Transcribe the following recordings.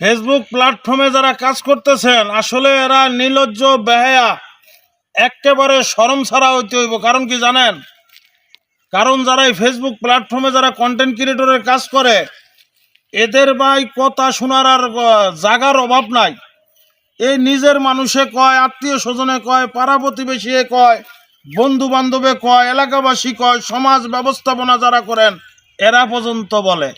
Facebook প্ল্যাটফর্মে যারা কাজ করতেছেন, আসলে এরা নির্লজ্জ বেহায়া একেবারে সরম ছাড়া হইতে হইব। কারণ কি জানেন? কারণ যারা এই ফেসবুক প্ল্যাটফর্মে যারা কন্টেন্ট ক্রিয়েটরের কাজ করে, এদের ভাই কথা শোনার আর জাগার অভাব নাই। এই নিজের মানুষে কয়, আত্মীয় স্বজনে কয়, পাড়া প্রতিবেশী কয় বন্ধু বান্ধবে কয়, এলাকাবাসী কয়, সমাজ ব্যবস্থাপনা যারা করেন, এরা পর্যন্ত বলে।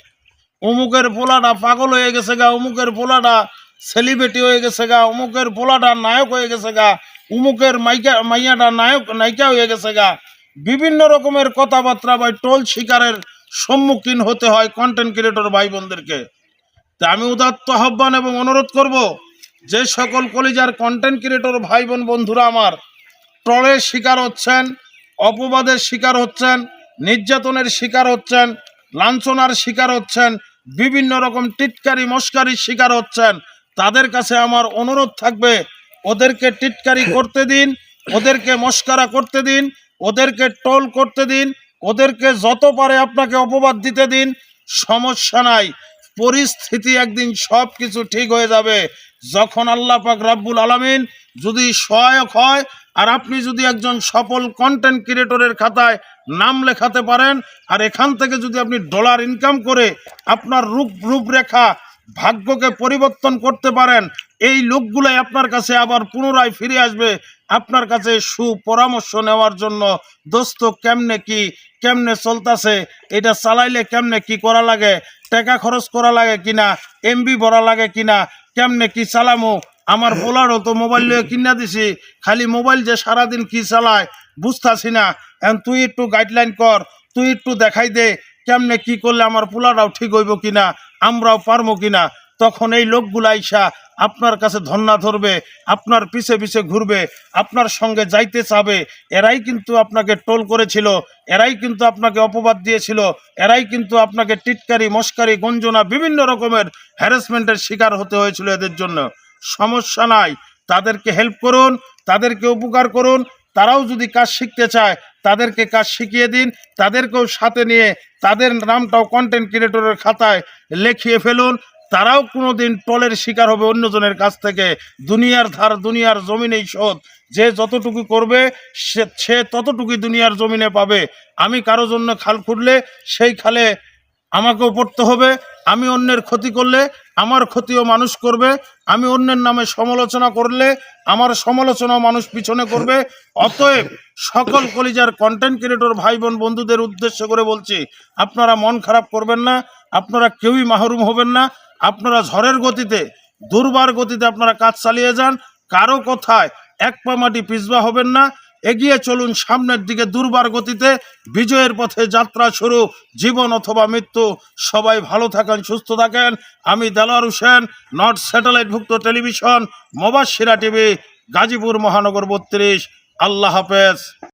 অমুকের পোলাটা পাগল হয়ে গেছে গা, অমুকের পোলাটা সেলিব্রিটি হয়ে গেছে গা, অমুকের পোলাটা নায়ক হয়ে গেছে গা, অমুকের মাইকা, মাইয়াটা নায়ক, নায়িকা হয়ে গেছে গা। বিভিন্ন রকমের কথাবার্তা বা টোল শিকারের সম্মুখীন হতে হয় কন্টেন্ট ক্রিয়েটর ভাই বোনদেরকে তা আমি উদাত্ত আহ্বান এবং অনুরোধ করব, যে সকল কলিজার কন্টেন্ট ক্রিয়েটর ভাই বোন বন্ধুরা আমার, ট্রলের শিকার হচ্ছেন, অপবাদের শিকার হচ্ছেন, নির্যাতনের শিকার হচ্ছেন লাঞ্ছনার শিকার হচ্ছেন, বিভিন্ন রকম টিটকারি মস্কারির শিকার হচ্ছেন। তাদের কাছে আমার অনুরোধ থাকবে, ওদেরকে টিটকারি করতে দিন, ওদেরকে মস্কারা করতে দিন, ওদেরকে টোল করতে দিন, ওদেরকে যত পারে আপনাকে অপবাদ দিতে দিন, সমস্যা নাই। পরিস্থিতি একদিন সব কিছু ঠিক হয়ে যাবে। যখন আল্লাহ পাক রাব্বুল আলামিন যদি সহায়ক হয়, আর আপনি যদি একজন সফল কন্টেন্ট ক্রিয়েটরের খাতায় নাম লেখাতে পারেন, আর এখান থেকে যদি আপনি ডলার ইনকাম করে আপনার রূপ, রূপরেখা ভাগ্যকে পরিবর্তন করতে পারেন, এই লোকগুলাই আপনার কাছে আবার পুনরায় ফিরে আসবে। আপনার কাছে সুপরামর্শ নেওয়ার জন্য, দোস্ত, কেমনে কি? কেমনে চলতেছে? এটা চালাইলে কেমনে কি করা লাগে? টাকা খরচ করা লাগে কিনা এমবি ভরা লাগে কিনা, কেমনে কি চালামো? আমার পোলারও তো মোবাইল নিয়ে কিনা দিছি, খালি মোবাইল যে সারাদিন কি চালায় বুঝতাছি না। এখন তুই একটু গাইডলাইন কর, তুই একটু দেখাই দে, কেমনে কি করলে আমার পোলাটাও ঠিক হইব কিনা, আমরাও পারব কিনা। তখন এই লোকগুলা আইসা আপনার কাছে ধন্না ধরবে, আপনার পিছে পিছে ঘুরবে, আপনার সঙ্গে যাইতে চাবে। এরাই কিন্তু আপনাকে টোল করেছিল, এরাই কিন্তু আপনাকে অপবাদ দিয়েছিল, এরাই কিন্তু আপনাকে টিটকারি মস্কারি গঞ্জনা, বিভিন্ন রকমের হ্যারাসমেন্টের শিকার হতে হয়েছিল এদের জন্য। সমস্যা নাই, তাদেরকে হেল্প করুন, তাদেরকে উপকার করুন, তারাও যদি কাজ শিখতে চায়, তাদেরকে কাজ শিখিয়ে দিন, তাদেরকেও সাথে নিয়ে, তাদের নামটাও কন্টেন্ট ক্রিয়েটরের খাতায় লেখিয়ে ফেলুন তারাও কোনো দিন টলের শিকার হবে অন্যজনের কাছ থেকে। দুনিয়ার ধার, দুনিয়ার জমিনেই শোধ যে যতটুকু করবে, সে সে ততটুকুই দুনিয়ার জমিনে পাবে। আমি কারও জন্য খাল খুঁড়লে, সেই খালে আমাকেও পড়তে হবে। আমি অন্যের ক্ষতি করলে, আমার ক্ষতিও মানুষ করবে। আমি অন্যের নামে সমালোচনা করলে, আমার সমালোচনাও মানুষ পিছনে করবে। অতএব সকল কলিজার কন্টেন্ট ক্রিয়েটর ভাই বোন বন্ধুদের উদ্দেশ্য করে বলছি, আপনারা মন খারাপ করবেন না, আপনারা কেউই মাহরুম হবেন না। আপনারা ঝড়ের গতিতে, দুর্বার গতিতে আপনারা কাজ চালিয়ে যান। কারও কথায় এক পা মাটি পিছবা হবেন না। এগিয়ে চলুন সামনের দিকে দুর্বার গতিতে। বিজয়ের পথে যাত্রা শুরু। জীবন অথবা মৃত্যু। সবাই ভালো থাকেন, সুস্থ থাকেন। আমি দেলোয়ার হোসেন, নর্থ স্যাটেলাইটভুক্ত টেলিভিশন মোবাশিরা টিভি, গাজীপুর মহানগর বত্রিশ। আল্লাহ হাফেজ।